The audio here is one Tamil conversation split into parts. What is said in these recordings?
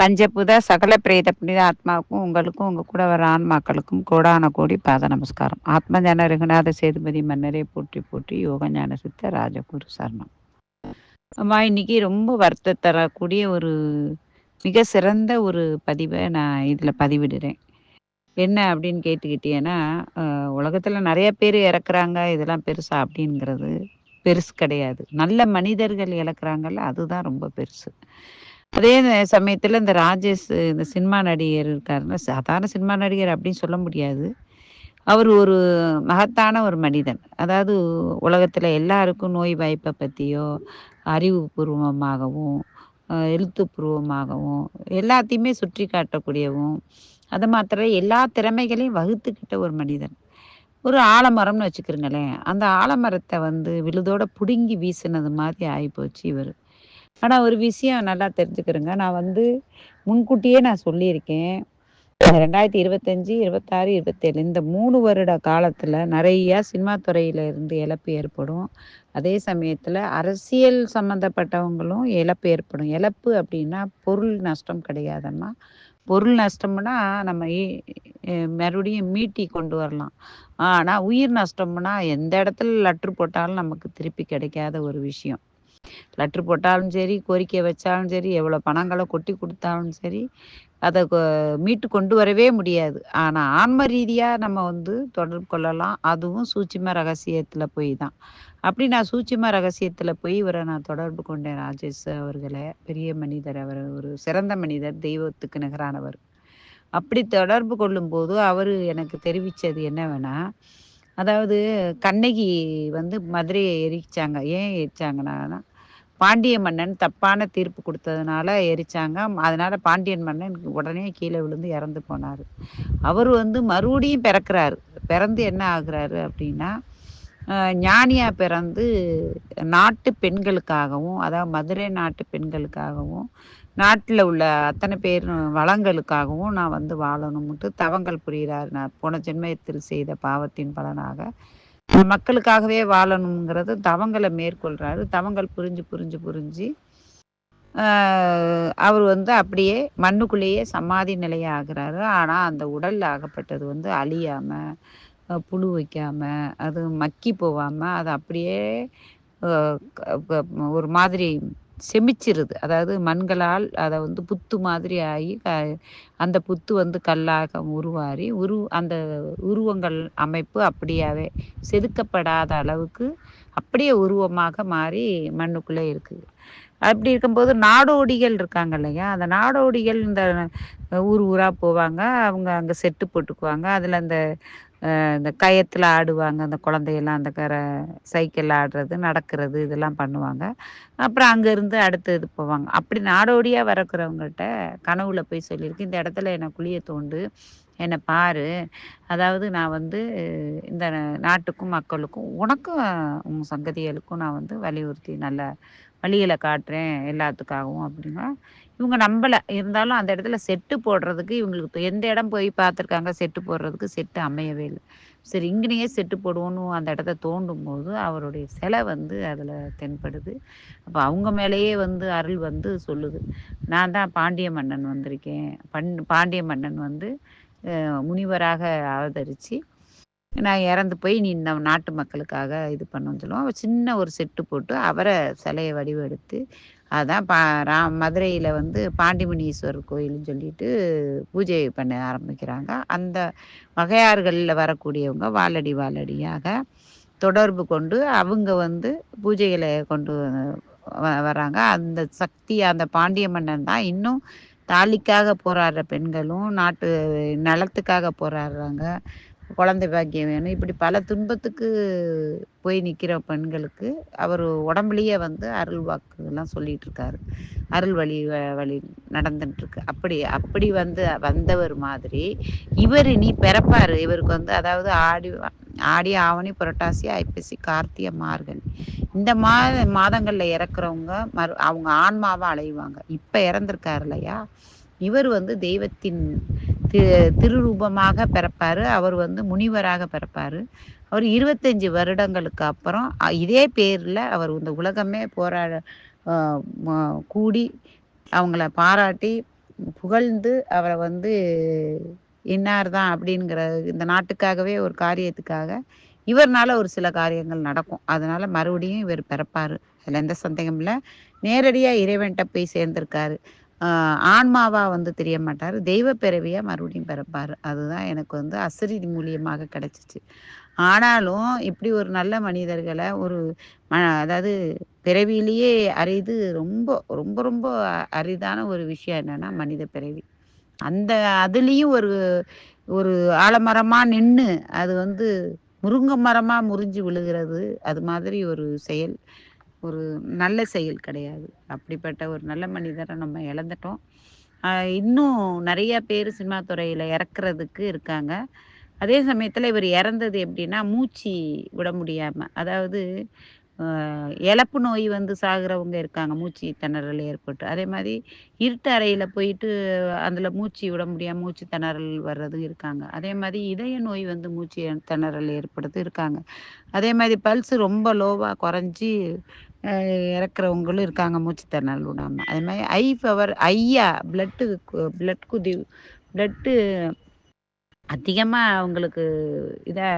பஞ்சபூத சகல பிரேத புனித ஆத்மாவுக்கும் உங்களுக்கும் உங்க கூட வர ஆன்மாக்களுக்கும் கோடான கோடி பாத நமஸ்காரம். ஆத்ம ஞான ரகுநாத சேதுபதி மன்னரே போற்றி போற்றி யோக ஞான சித்த ராஜகுரு சரணம். அம்மா இன்னைக்கு ரொம்ப வருத்த தரக்கூடிய ஒரு மிக சிறந்த ஒரு பதிவை நான் இதில் பதிவிடுறேன். என்ன அப்படின்னு கேட்டுக்கிட்டேன்னா உலகத்தில் நிறைய பேர் இறக்குறாங்க இதெல்லாம் பெருசா அப்படிங்கிறது பெருசு கிடையாது. நல்ல மனிதர்கள் இழக்கிறாங்கல்ல அதுதான் ரொம்ப பெருசு. அதே சமயத்தில் இந்த ராஜேஷ் இந்த சினிமா நடிகர் இருக்காருன்னா சாதாரண சினிமா நடிகர் அப்படின்னு சொல்ல முடியாது. அவர் ஒரு மகத்தான ஒரு மனிதன். அதாவது உலகத்தில் எல்லாருக்கும் நோய் வாய்ப்பை பற்றியோ அறிவுபூர்வமாகவும் எழுத்துப்பூர்வமாகவும் எல்லாத்தையுமே சுற்றி காட்டக்கூடியவும் அது மாத்திர எல்லா திறமைகளையும் வகுத்துக்கிட்ட ஒரு மனிதன். ஒரு ஆலமரம்னு வச்சுக்கிறங்களேன் அந்த ஆலமரத்தை வந்து விழுதோட பிடுங்கி வீசினது மாதிரி ஆகிப்போச்சு இவர். ஆனால் ஒரு விஷயம் நல்லா தெரிஞ்சுக்கிறேங்க. நான் வந்து முன்கூட்டியே நான் சொல்லியிருக்கேன். ரெண்டாயிரத்தி இருபத்தஞ்சி இருபத்தாறு இருபத்தேழு இந்த மூணு வருட காலத்தில் நிறையா சினிமா துறையில இருந்து இழப்பு ஏற்படும். அதே சமயத்தில் அரசியல் சம்மந்தப்பட்டவங்களும் இழப்பு ஏற்படும். இழப்பு அப்படின்னா பொருள் நஷ்டம் கிடையாதம்மா. பொருள் நஷ்டம்னா நம்ம மறுபடியும் மீட்டி கொண்டு வரலாம். ஆனால் உயிர் நஷ்டம்னா எந்த இடத்துல லட்ரு போட்டாலும் நமக்கு திருப்பி கிடைக்காத ஒரு விஷயம். லெட்ரு போட்டாலும் சரி கோரிக்கை வச்சாலும் சரி எவ்வளோ பணங்களை கொட்டி கொடுத்தாலும் சரி அதை மீட்டு கொண்டு வரவே முடியாது. ஆனால் ஆன்ம ரீதியாக நம்ம வந்து தொடர்பு கொள்ளலாம். அதுவும் சூட்சிம ரகசியத்தில் போய் தான். அப்படி நான் சூட்சிம ரகசியத்தில் போய் இவரை நான் தொடர்பு கொண்டேன் ராஜேஷ் அவர்களை. பெரிய மனிதர் அவர் ஒரு சிறந்த மனிதர் தெய்வத்துக்கு நிகரானவர். அப்படி தொடர்பு கொள்ளும்போது அவர் எனக்கு தெரிவித்தது என்னவென்னா அதாவது கண்ணகி வந்து மதுரையை எரிச்சாங்க. ஏன் எரிச்சாங்கன்னா பாண்டிய மன்னன் தப்பான தீர்ப்பு கொடுத்ததுனால எரிச்சாங்க. அதனால பாண்டியன் மன்னன் உடனே கீழே விழுந்து இறந்து போனார். அவர் வந்து மறுபடியும் பிறக்கிறாரு. பிறந்து என்ன ஆகுறாரு அப்படின்னா ஞானியாக பிறந்து நாட்டு பெண்களுக்காகவும் அதாவது மதுரை நாட்டு பெண்களுக்காகவும் நாட்டில் உள்ள அத்தனை பேர் வளங்களுக்காகவும் நான் வந்து வாழணும்ட்டு தவங்கள் புரிகிறார். நான் போன ஜென்மத்தில் செய்த பாவத்தின் பலனாக மக்களுக்காகவே வாழணுங்கிறது தவங்களை மேற்கொள்றாரு. தவங்கள் புரிஞ்சு புரிஞ்சு புரிஞ்சு அவர் வந்து அப்படியே மண்ணுக்குள்ளேயே சமாதி நிலையாகிறாரு. ஆனால் அந்த உடல் ஆகப்பட்டது வந்து அழியாமல் புழு வைக்காமல் அது மக்கி போகாமல் அது அப்படியே ஒரு மாதிரி செமிச்சிருது. அதாவது மண்களால் அதை வந்து புத்து மாதிரி ஆகி அந்த புத்து வந்து கல்லாக உருவாரி உரு அந்த உருவங்கள் அமைப்பு அப்படியாவே செதுக்கப்படாத அளவுக்கு அப்படியே உருவமாக மாறி மண்ணுக்குள்ளே இருக்குது. அப்படி இருக்கும்போது நாடோடிகள் இருக்காங்க இல்லையா? அந்த நாடோடிகள் இந்த ஊர் ஊராக போவாங்க. அவங்க அங்கே செட்டு போட்டுக்குவாங்க. அதில் அந்த இந்த கயத்தில் ஆடுவாங்க அந்த குழந்தையெல்லாம் அந்த கர சைக்கிளில் ஆடுறது நடக்கிறது இதெல்லாம் பண்ணுவாங்க. அப்புறம் அங்கேருந்து அடுத்து இது போவாங்க. அப்படி நாடோடியாக வரக்கிறவங்கள்ட்ட கனவுல போய் சொல்லியிருக்கு. இந்த இடத்துல என்னை குழிய தோண்டு என்னை பாரு. அதாவது நான் வந்து இந்த நாட்டுக்கும் மக்களுக்கும் உனக்கும் உன் சங்கதிகளுக்கும் நான் வந்து வலியுறுத்தி நல்ல வழியில் காட்டுறேன் எல்லாத்துக்காகவும் அப்படின்னா இவங்க நம்பலை. இருந்தாலும் அந்த இடத்துல செட்டு போடுறதுக்கு இவங்களுக்கு எந்த இடம் போய் பார்த்துருக்காங்க செட்டு போடுறதுக்கு செட்டு அமையவே இல்லை. சரி இங்கனையே செட்டு போடுவோன்னு அந்த இடத்த தோண்டும் போது அவருடைய சிலை வந்து அதில் தென்படுது. அப்போ அவங்க மேலேயே வந்து அருள் வந்து சொல்லுது. நான் தான் பாண்டிய மன்னன் வந்திருக்கேன். பண் பாண்டிய மன்னன் வந்து முனிவராக அவதரித்து நான் இறந்து போய் நீ இந்த நாட்டு மக்களுக்காக இது பண்ணுன்னு சொல்லுவோம். சின்ன ஒரு செட்டு போட்டு அவரை சிலையை வடிவெடுத்து அதான் பா ரா மதுரையில் வந்து பாண்டிமுனீஸ்வரர் கோயில்னு சொல்லிட்டு பூஜை பண்ண ஆரம்பிக்கிறாங்க. அந்த வகையார்களில் வரக்கூடியவங்க வாலடி வாலடியாக தொடர்பு கொண்டு அவங்க வந்து பூஜைகளை கொண்டு வராங்க அந்த சக்தி அந்த பாண்டிய மன்னன் தான் இன்னும் தாலிக்காக போராடுற பெண்களும் நாட்டு நலத்துக்காக போராடுறாங்க. குழந்தை பாக்கியம் வேணும். இப்படி பல துன்பத்துக்கு போய் நிற்கிற பெண்களுக்கு அவர் உடம்புலயே வந்து அருள் வாக்குலாம் சொல்லிட்டு இருக்காரு அருள் வழி வழி நடந்துட்டு இருக்கு அப்படி அப்படி வந்து வந்தவர் மாதிரி இவர் இனி பிறப்பாரு. இவருக்கு வந்து அதாவது ஆடி ஆடி ஆவணி புரட்டாசி ஐப்பசி கார்த்திகை மார்கழி. இந்த மாத மாதங்கள்ல இறக்குறவங்க மறு அவங்க ஆன்மாவை அலைவாங்க. இப்ப இறந்துருக்காரு இல்லையா? இவர் வந்து தெய்வத்தின் தி திருரூபமாக பிறப்பாரு. அவர் வந்து முனிவராக பிறப்பாரு. அவர் இருபத்தஞ்சி வருடங்களுக்கு அப்புறம் இதே பேரில் அவர் இந்த உலகமே போராட கூடி அவங்கள பாராட்டி புகழ்ந்து அவரை வந்து இன்னார் தான் அப்படிங்கிற இந்த நாட்டுக்காகவே ஒரு காரியத்துக்காக இவர்னால ஒரு சில காரியங்கள் நடக்கும். அதனால மறுபடியும் இவர் பிறப்பாரு. அதில் எந்த சந்தேகம் இல்லை. நேரடியாக இறைவன்கிட்ட போய் சேர்ந்திருக்காரு. ஆன்மாவா வந்து தெரிய மாட்டார் தெய்வ பிறவியா மறுபடியும் பிறப்பாரு. அதுதான் எனக்கு வந்து அசரீதி மூலியமாக கிடைச்சிச்சு. ஆனாலும் இப்படி ஒரு நல்ல மனிதர்களை ஒரு ம- அதாவது பிறவியிலேயே அரிது ரொம்ப ரொம்ப ரொம்ப அரிதான ஒரு விஷயம் என்னன்னா மனித பிறவி. அந்த அதுலேயும் ஒரு ஒரு ஆலமரமாக நின்று அது வந்து முருங்கை மரமாக முறிஞ்சு விழுகிறது அது மாதிரி ஒரு செயல். ஒரு நல்ல செயல் கிடையாது. அப்படிப்பட்ட ஒரு நல்ல மனிதரை நம்ம இழந்துட்டோம். இன்னும் நிறைய பேர் சினிமா துறையில இறக்குறதுக்கு இருக்காங்க. அதே சமயத்தில் இவர் இறந்தது எப்படின்னா மூச்சு விட முடியாம அதாவது ஆஹ் இழப்பு நோய் வந்து சாகிறவங்க இருக்காங்க மூச்சு திணறல் ஏற்பட்டு. அதே மாதிரி இருட்டு அறையில் போயிட்டு அதில் மூச்சு விட முடியாம மூச்சு திணறல் வர்றதும் இருக்காங்க. அதே மாதிரி இதய நோய் வந்து மூச்சு திணறல் ஏற்படுறது இருக்காங்க. அதே மாதிரி பல்ஸ் ரொம்ப லோவா குறைஞ்சி இறக்குறவங்களும் இருக்காங்க மூச்சுத்திறனால் விடாமல் அதே மாதிரி ஐ பவர் ஐயா பிளட்டு பிளட் குதி பிளட்டு அதிகமாக அவங்களுக்கு இதை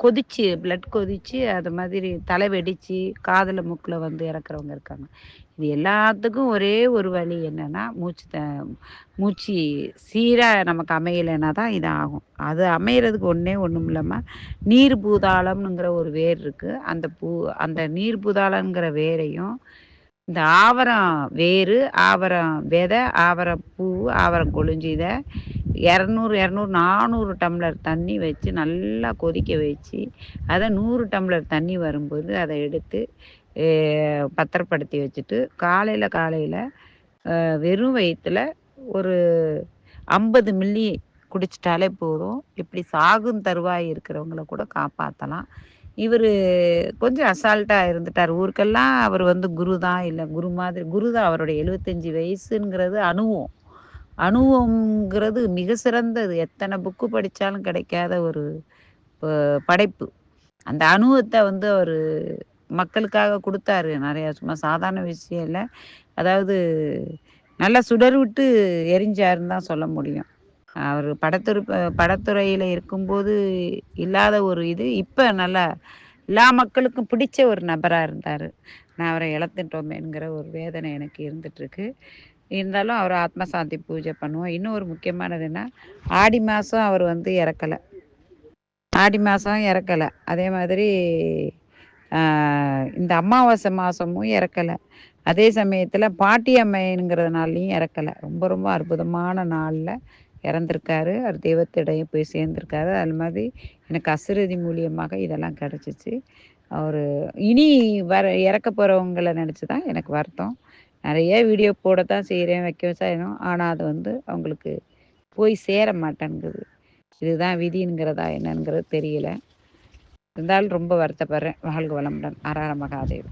கொதிச்சு பிளட் கொதிச்சு அது மாதிரி தலை வெடிச்சு காதல மூக்கில் வந்து இறக்குறவங்க இருக்காங்க. இது எல்லாத்துக்கும் ஒரே ஒரு வழி என்னன்னா மூச்சு த மூச்சு சீராக நமக்கு அமையலைன்னா தான் இது ஆகும் அது அமையிறதுக்கு ஒன்றே ஒன்றும் இல்லாமல் நீர் பூதாளம்ங்கிற ஒரு வேர் இருக்குது அந்த பூ அந்த நீர் பூதாளம்ங்கிற வேரையும் இந்த ஆவரம் வேறு ஆவரம் விதை ஆவரம் பூ ஆவரம் கொழிஞ்சு இதை இரநூறு இரநூறு நானூறு டம்ளர் தண்ணி வச்சு நல்லா கொதிக்க வச்சு அதை நூறு டம்ளர் தண்ணி வரும்போது அதை எடுத்து பத்திரப்படுத்தி வச்சுட்டு காலையில் காலையில் வெறும் வயிற்றுல ஒரு ஐம்பது மில்லி குடிச்சிட்டாலே போதும். இப்படி சாகும் தருவாய் இருக்கிறவங்கள கூட காப்பாற்றலாம் இவர் கொஞ்சம் அசால்ட்டாக இருந்துட்டார். ஊருக்கெல்லாம் அவர் வந்து குரு தான் இல்லை குரு மாதிரி குரு தான் அவருடைய எழுபத்தஞ்சி வயசுங்கிறது அனுபவம் அனுபவங்கிறது மிக சிறந்தது. எத்தனை புக்கு படித்தாலும் கிடைக்காத ஒரு ப- படைப்பு. அந்த அனுபவத்தை வந்து அவர் மக்களுக்காக கொடுத்தாரு. நிறையா சும்மா சாதாரண விஷயம் இல்லை. அதாவது நல்லா சுடர் விட்டு எரிஞ்சாருன்னு தான் சொல்ல முடியும். அவர் படத்துறை படத்துறையில் இருக்கும்போது இல்லாத ஒரு இது இப்போ நல்லா எல்லா மக்களுக்கும் பிடிச்ச ஒரு நபராக இருந்தார். நான் அவரை இழந்துட்டோமேங்கிற ஒரு வேதனை எனக்கு இருந்துகிட்ருக்கு இருந்தாலும் அவர் ஆத்ம சாந்தி பூஜை பண்ணுவோம் இன்னும் ஒரு முக்கியமானது என்ன? ஆடி மாதம் அவர் வந்து இறக்கலை. ஆடி மாதம் இறக்கலை. அதே மாதிரி இந்த அமாவாசை மாதமும் இறக்கலை. அதே சமயத்தில் பாட்டி அம்மைங்கிறதுனாலையும் இறக்கலை. ரொம்ப ரொம்ப அற்புதமான நாளில் இறந்துருக்காரு. அவர் தெய்வத்திடையே போய் சேர்ந்துருக்காரு. அது மாதிரி எனக்கு அசுரதி மூலியமாக இதெல்லாம் கிடச்சிச்சு. அவர் இனி வர இறக்க போகிறவங்கள நினச்சி தான் எனக்கு வருத்தம். நிறைய வீடியோ போட தான் செய்கிறேன் வைக்க செய்யணும் ஆனால் அது வந்து அவங்களுக்கு போய் சேர மாட்டேங்குது. இதுதான் விதிங்கிறதா என்னங்கிறது தெரியல. இருந்தாலும் ரொம்ப வருத்தப்படுறேன். வாழ்க வளமுடன். ஆரார மகாதேவ்